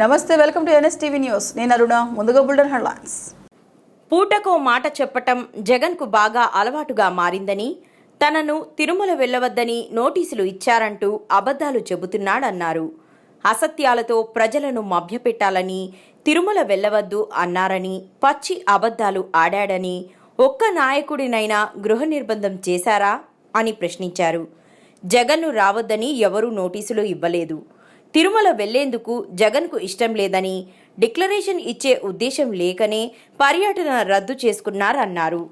నమస్తే welcome to NSTV news. నేను అరుణ ముందుగా బుల్డన్ హెడ్లైన్స్. పూటకో మాట చెప్పటం జగన్కు బాగా అలవాటుగా మారిందని తనను తిరుమల వెళ్ళవద్దని నోటీసులు ఇచ్చారంటూ అబద్ధాలు చెబుతున్నాడన్నారు. అసత్యాలతో ప్రజలను మభ్యపెట్టాలని తిరుమల వెళ్ళవద్దు అన్నారని పచ్చి అబద్ధాలు ఆడాడని ఒక్క నాయకుడినైనా గృహ నిర్బంధం చేశారా అని ప్రశ్నించారు. జగన్ను రావద్దని ఎవరూ నోటీసులు ఇవ్వలేదు. తిరుమల వెళ్ళేందుకు జగన్కు ఇష్టం లేదని డిక్లరేషన్ ఇచ్చే ఉద్దేశం లేకనే పర్యటన రద్దు చేసుకున్నారన్నారు.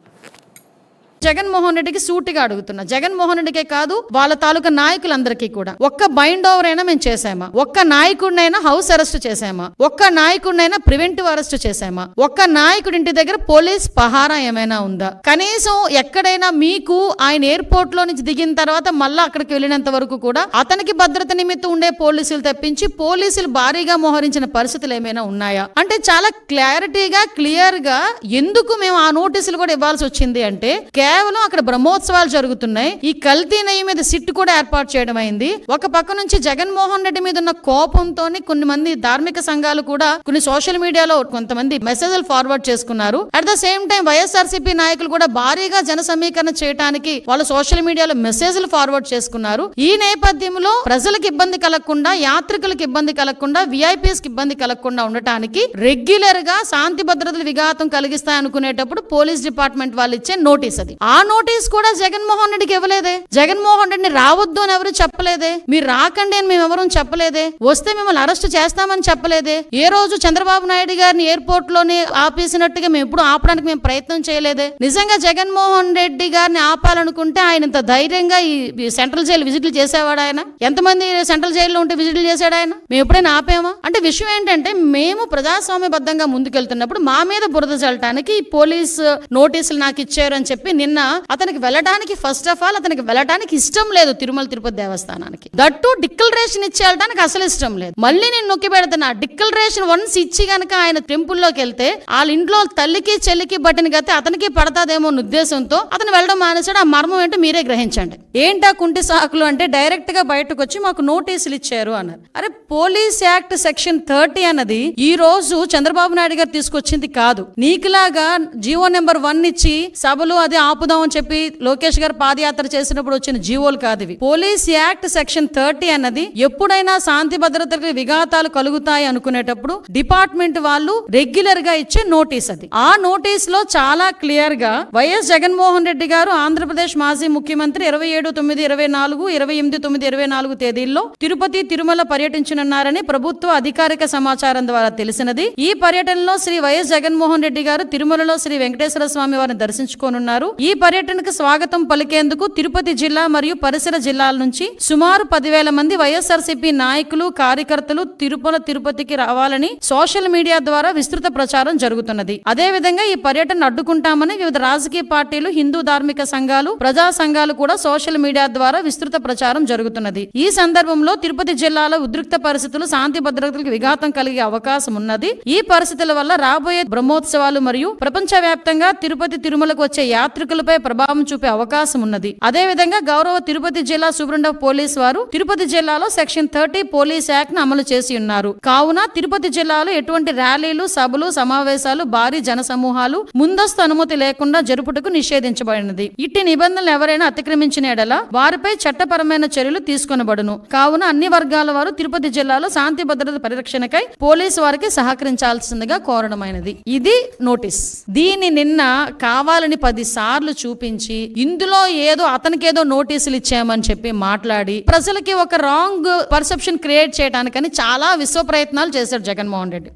జగన్మోహన్ రెడ్డికి సూటిగా అడుగుతున్నా. జగన్మోహన్ రెడ్డికే కాదు వాళ్ళ తాలూకా నాయకులందరికీ కూడా. ఒక్క బైండ్ ఓవర్ అయినా మేము చేసామా ఒక్క నాయకుడినైనా హౌస్ అరెస్ట్ చేసామా ఒక్క నాయకుడినైనా ప్రివెంటివ్ అరెస్ట్ చేసామా ఒక్క నాయకుడి ఇంటి దగ్గర పోలీస్ పహారా ఏమైనా ఉందా? కనీసం ఎక్కడైనా మీకు ఆయన ఎయిర్పోర్ట్లో నుంచి దిగిన తర్వాత మళ్ళీ అక్కడికి వెళ్ళినంత వరకు కూడా అతనికి భద్రత నిమిత్తం ఉండే పోలీసులు తెప్పించి పోలీసులు భారీగా మోహరించిన పరిస్థితులు ఏమైనా ఉన్నాయా? అంటే చాలా క్లారిటీగా క్లియర్గా ఎందుకు మేము ఆ నోటీసులు కూడా ఇవ్వాల్సి వచ్చింది అంటే కేవలం అక్కడ బ్రహ్మోత్సవాలు జరుగుతున్నాయి. ఈ కల్తీ నెయ్యి మీద సిట్ కూడా ఏర్పాటు చేయడం అయింది. ఒక పక్క నుంచి జగన్మోహన్ రెడ్డి మీద ఉన్న కోపంతోని కొన్ని మంది ధార్మిక సంఘాలు కూడా కొన్ని సోషల్ మీడియాలో కొంతమంది మెసేజ్లు ఫార్వర్డ్ చేసుకున్నారు. At the same time YSRCP నాయకులు కూడా భారీగా జన సమీకరణ చేయడానికి వాళ్ళు సోషల్ మీడియాలో మెసేజ్లు ఫార్వర్డ్ చేసుకున్నారు. ఈ నేపథ్యంలో ప్రజలకు ఇబ్బంది కలగకుండా యాత్రికులకు ఇబ్బంది కలగకుండా విఐపీఎస్కి ఇబ్బంది కలగకుండా ఉండటానికి రెగ్యులర్గా శాంతి భద్రతలు విఘాతం కలిగిస్తాయి అనుకునేటప్పుడు పోలీస్ డిపార్ట్మెంట్ వాళ్ళు ఇచ్చే నోటీస్ అది. ఆ నోటీస్ కూడా జగన్మోహన్ రెడ్డికి ఇవ్వలేదే. జగన్మోహన్ రెడ్డిని రావద్దు అని ఎవరు చెప్పలేదే. మీరు రాకండి అని మేము ఎవరూ చెప్పలేదే. వస్తే మిమ్మల్ని అరెస్ట్ చేస్తామని చెప్పలేదే. ఏ రోజు చంద్రబాబు నాయుడు గారిని ఎయిర్పోర్ట్లోనే ఆపేసినట్టుగా మేము ఎప్పుడు ఆపడానికి మేము ప్రయత్నం చేయలేదే. నిజంగా జగన్మోహన్ రెడ్డి గారిని ఆపాలనుకుంటే ఆయన ఇంత ధైర్యంగా ఈ సెంట్రల్ జైలు విజిట్లు చేసేవాడు ఆయన? ఎంతమంది సెంట్రల్ జైల్లో ఉంటే విజిట్లు చేశాడు ఆయన? మేము ఎప్పుడైనా ఆపామా? అంటే విషయం ఏంటంటే మేము ప్రజాస్వామ్యబద్ధంగా ముందుకెళ్తున్నప్పుడు మా మీద బురద చల్లటానికి ఈ పోలీస్ నోటీసులు నాకు ఇచ్చారు అని చెప్పి నిన్న అతనికి వెళ్ళడానికి ఫస్ట్ ఆఫ్ ఆల్ అతనికి వెళ్ళడానికి ఇష్టం లేదు తిరుమల తిరుపతి దేవస్థానానికి. దట్టు డిక్లరేషన్ ఇచ్చి వెళ్ళడానికి అసలు ఇష్టం లేదు. మళ్ళీ నేను నొక్కి పెడుతున్నా డిక్లరేషన్ వన్స్ ఇచ్చి గనక ఆయన టెంపుల్లోకి వెళ్తే వాళ్ళ ఇంట్లో తల్లికి చెల్లికి బట్టిన గతే అతనికి పడతాదేమో అన్న ఉద్దేశంతో అతను వెళ్ళడం మానేశాడు. ఆ మర్మం ఏంటో మీరే గ్రహించండి. ఏంటా కుంటి సాకులు అంటే డైరెక్ట్గా బయటకు వచ్చి మాకు నోటీసులు ఇచ్చారు అన్నారు. అరే పోలీస్ యాక్ట్ సెక్షన్ థర్టీ అన్నది ఈ రోజు చంద్రబాబు నాయుడు గారు తీసుకొచ్చింది కాదు. నీకులాగా జీవో నెంబర్ వన్ ఇచ్చి సభలు అది ఆ అని చెప్పి లోకేష్ గారు పాదయాత్ర చేసినప్పుడు వచ్చిన జీవోలు కాదు ఇవి. పోలీస్ యాక్ట్ సెక్షన్ థర్టీ అన్నది ఎప్పుడైనా శాంతి భద్రతలకు విఘాతాలు కలుగుతాయి అనుకునేటప్పుడు డిపార్ట్మెంట్ వాళ్ళు రెగ్యులర్గా ఇచ్చే నోటీస్ అది. ఆ నోటీస్లో చాలా క్లియర్గా వైఎస్ జగన్మోహన్ రెడ్డి గారు ఆంధ్రప్రదేశ్ మాజీ ముఖ్యమంత్రి ఇరవై ఏడు తొమ్మిది ఇరవై నాలుగు ఇరవై ఎనిమిది తొమ్మిది ఇరవై నాలుగు తేదీల్లో తిరుపతి తిరుమల పర్యటించనున్నారని ప్రభుత్వ అధికారిక సమాచారం ద్వారా తెలిసినది. ఈ పర్యటనలో శ్రీ వైఎస్ జగన్మోహన్ రెడ్డి గారు తిరుమలలో శ్రీ వెంకటేశ్వర స్వామి వారిని దర్శించుకోనున్నారు. ఈ ఈ పర్యటనకు స్వాగతం పలికేందుకు తిరుపతి జిల్లా మరియు పరిసర జిల్లాల నుంచి సుమారు పదివేల మంది వైఎస్ఆర్సీపీ నాయకులు కార్యకర్తలు తిరుపల తిరుపతికి రావాలని సోషల్ మీడియా ద్వారా విస్తృత ప్రచారం జరుగుతున్నది. అదే విధంగా ఈ పర్యటన అడ్డుకుంటామని వివిధ రాజకీయ పార్టీలు హిందూ ధార్మిక సంఘాలు ప్రజా సంఘాలు కూడా సోషల్ మీడియా ద్వారా విస్తృత ప్రచారం జరుగుతున్నది. ఈ సందర్భంలో తిరుపతి జిల్లాలో ఉద్రిక్త పరిస్థితులు శాంతి భద్రతలకు విఘాతం కలిగే అవకాశం ఉన్నది. ఈ పరిస్థితుల వల్ల రాబోయే బ్రహ్మోత్సవాలు మరియు ప్రపంచ వ్యాప్తంగా తిరుపతి తిరుమలకు వచ్చే యాత్రికులు యాత్రికులపై ప్రభావం చూపే అవకాశం ఉన్నది. అదే విధంగా గౌరవ తిరుపతి జిల్లా సూపరింట్ పోలీస్ వారు తిరుపతి జిల్లాలో సెక్షన్ థర్టీ పోలీస్ యాక్ట్ను అమలు చేసి ఉన్నారు. కావున తిరుపతి జిల్లాలో ఎటువంటి ర్యాలీలు సభలు సమావేశాలు భారీ జన సమూహాలు ముందస్తు అనుమతి లేకుండా జరుపుటకు నిషేధించబడినది. ఇట్టి నిబంధనలు ఎవరైనా అతిక్రమించిన ఎడల వారిపై చట్టపరమైన చర్యలు తీసుకొనబడును. కావున అన్ని వర్గాల వారు తిరుపతి జిల్లాలో శాంతి భద్రత పరిరక్షణకై పోలీసు వారికి సహకరించాల్సిందిగా కోరడమైనది. ఇది నోటీస్. దీని నిన్న కావాలని పది సార్లు సార్లు చూపించి ఇందులో ఏదో అతనికేదో నోటీసులు ఇచ్చామని చెప్పి మాట్లాడి ప్రజలకి ఒక రాంగ్ పర్సెప్షన్ క్రియేట్ చేయడానికని చాలా విశ్వ ప్రయత్నాలు చేశాడు జగన్మోహన్ రెడ్డి.